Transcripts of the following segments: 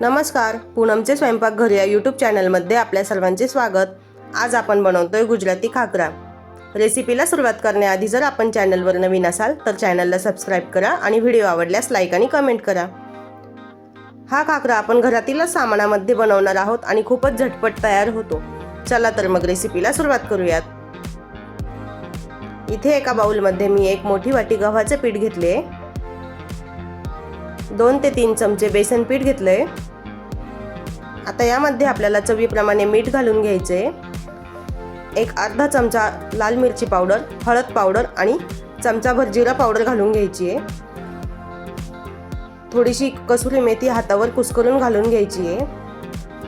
नमस्कार पूनमचे स्वयंपाक घर या यूट्यूब चॅनलमध्ये आपल्या सर्वांचे स्वागत. आज आपण बनवतोय गुजराती खाकरा. रेसिपीला सुरुवात करण्याआधी जर आपण चॅनलवर नवीन असाल तर चॅनलला सबस्क्राईब करा आणि व्हिडिओ आवडल्यास लाईक आणि कमेंट करा. हा खाकरा आपण घरातीलच सामानामध्ये बनवणार आहोत आणि खूपच झटपट तयार होतो. चला तर मग रेसिपीला सुरुवात करूयात. इथे एका बाउलमध्ये मी एक मोठी वाटी गव्हाचे पीठ घेतले. दोन ते तीन चमचे बेसन पीठ घेतलंय. आता यामध्ये आपल्याला चवीप्रमाणे मीठ घालून घ्यायचे. एक अर्धा चमचा लाल मिरची पावडर हळद पावडर आणि चमचाभर जिरा पावडर घालून घ्यायची आहे. थोडीशी कसुरी मेथी हातावर कुस्करून घालून घ्यायची आहे.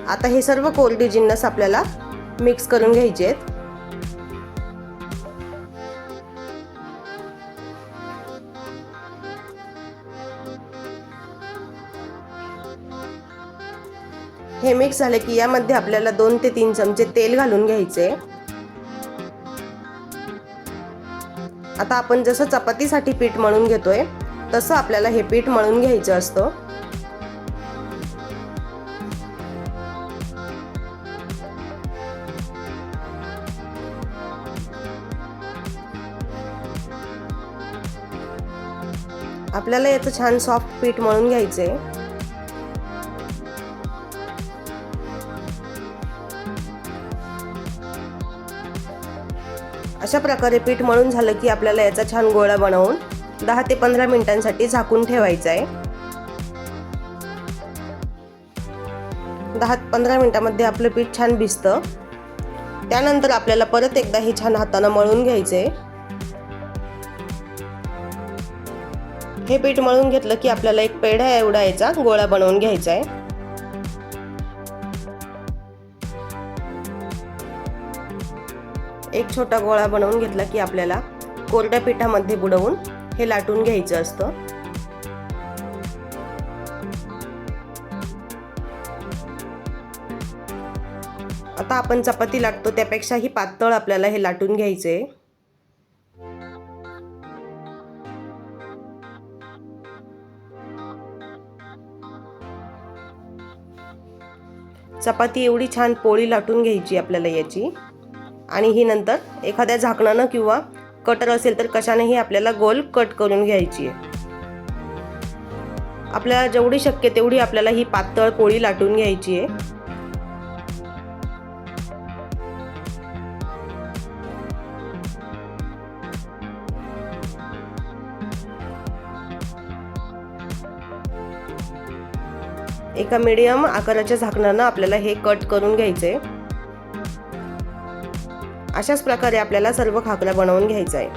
आता हे सर्व कोरडी जिन्नस आपल्याला मिक्स करून घ्यायचे आहेत. हे मिक्स झाले की यामध्ये आपल्याला दोन ते तीन चमचे तेल घालून घ्यायचे. आता आपण जसं चपातीसाठी पीठ मळून घेतोय तसं आपल्याला हे पीठ मळून घ्यायचं असतं. आपल्याला याचं छान सॉफ्ट पीठ मळून घ्यायचंय. अशा प्रकारे पीठ मळून झालं की आपल्याला याचा छान गोळा बनवून दहा ते पंधरा मिनिटांसाठी झाकून ठेवायचा आहे. दहा पंधरा मिनिटामध्ये आपलं पीठ छान भिजतं. त्यानंतर आपल्याला परत एकदा हे छान हातानं मळून घ्यायचे हे पीठ मळून घेतलं की आपल्याला एक पेढा एवढा याचा गोळा बनवून घ्यायचा आहे. एक छोटा गोळा बनवून घेतला की आपल्याला कोरड्या पिठामध्ये बुडवून हे लाटून घ्यायचं असतं. आता आपण चपाती लाटतो त्यापेक्षाही पातळ आपल्याला हे लाटून घ्यायचे. चपाती एवढी छान पोळी लाटून घ्यायची आपल्याला याची. आणि ही नंतर एखाद्या झाकणानं किंवा कटर असेल तर कशानेही आपल्याला गोल कट करून घ्यायची आहे. आपल्याला जेवढी शक्य तेवढी आपल्याला ही पातळ पोळी लाटून घ्यायची आहे. एका मीडियम आकाराच्या झाकणानं आपल्याला हे कट करून घ्यायचे अशाच प्रकारे आपल्याला सर्व खाकऱ्या बनवून घ्यायचं आहे.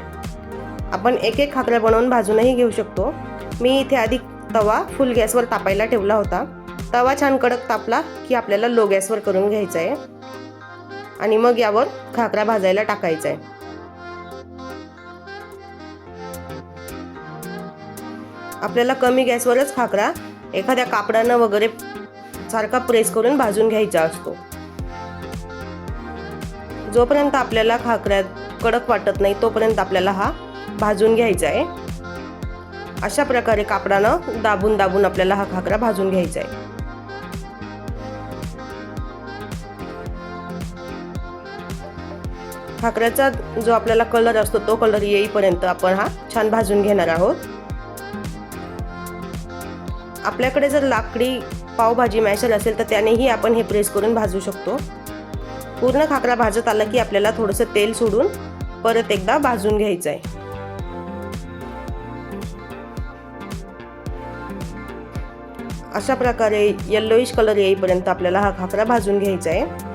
आपण एक एक खाकऱ्या बनवून भाजूनही घेऊ शकतो. मी इथे आधी तवा फुल गॅसवर तापायला ठेवला होता. तवा छान कडक तापला की आपल्याला लो गॅसवर करून घ्यायचा आहे. आणि मग यावर खाकरा भाजायला टाकायचा आहे. आपल्याला कमी गॅसवरच खाकरा एखाद्या कापडानं वगैरे सारखा प्रेस करून भाजून घ्यायचा असतो. जोपर्यंत आपल्याला खाकऱ्यात कडक वाटत नाही तोपर्यंत आपल्याला हा भाजून घ्यायचा आहे. अशा प्रकारे कापडानं दाबून दाबून आपल्याला हा खाकरा भाजून घ्यायचा आहे. खाकऱ्याचा जो आपल्याला कलर असतो तो कलर येईपर्यंत आपण हा छान भाजून घेणार आहोत. आपल्याकडे जर लाकडी पावभाजी मॅशर असेल तर त्यानेही आपण हे प्रेस करून भाजू शकतो. पूर्ण खाकरा भाजत आला की आपल्याला थोडंसं तेल सोडून परत एकदा भाजून घ्यायचं आहे अशा प्रकारे येल्लोइश कलर येईपर्यंत आपल्याला हा खाकरा भाजून घ्यायचा आहे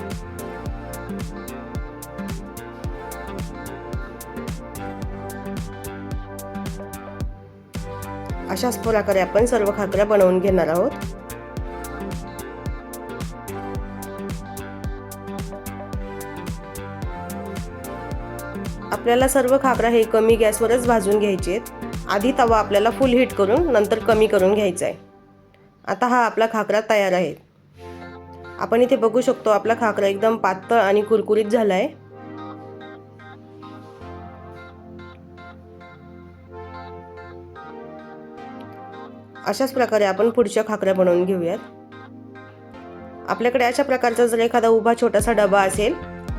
अशाच प्रकारे आपण सर्व खाकऱ्या बनवून घेणार आहोत. आपल्याला सर्व खाकरा हे कमी गॅसवरच भाजून घ्यायचे आहेत. आधी तवा आपल्याला फुल हीट करून नंतर कमी करून घ्यायचा आहे. आता हा आपला खाकरा तयार आहे. आपण इथे बघू शकतो आपला खाकरा एकदम पातळ आणि कुरकुरीत झाला आहे अशाच प्रकारे आपण पुढच्या खाकऱ्या बनवून घेऊयात. आपल्याकडे अशा प्रकारचा जर एखादा उभा छोटासा डबा असेल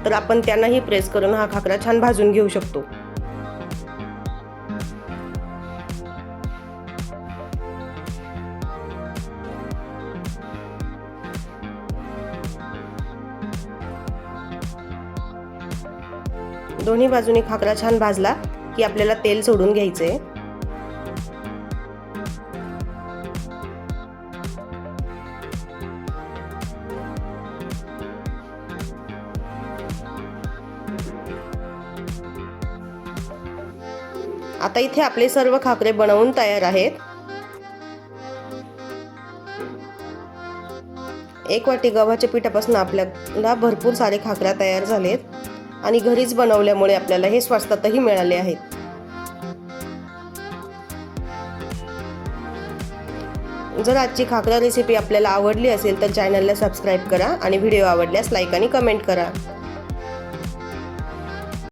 तर आपण त्यांनाही प्रेस करून हा खाकरा छान भाजून घेऊ शकतो. दोन्ही बाजूनी खाकरा छान भाजला की आपल्याला तेल सोडून घ्यायचे आता इथे आपले सर्व खाकरे बनवून तयार आहेत. एक वाटी गव्हाच्या पिठापासून आपल्याला भरपूर सारे खाकऱ्या तयार झालेत आणि घरीच बनवल्यामुळे आपल्याला हे स्वस्तातही मिळाले आहेत. जर आजची खाकरा रेसिपी आपल्याला आवडली असेल तर चॅनलला सबस्क्राईब करा आणि व्हिडिओ आवडल्यास लाईक आणि कमेंट करा.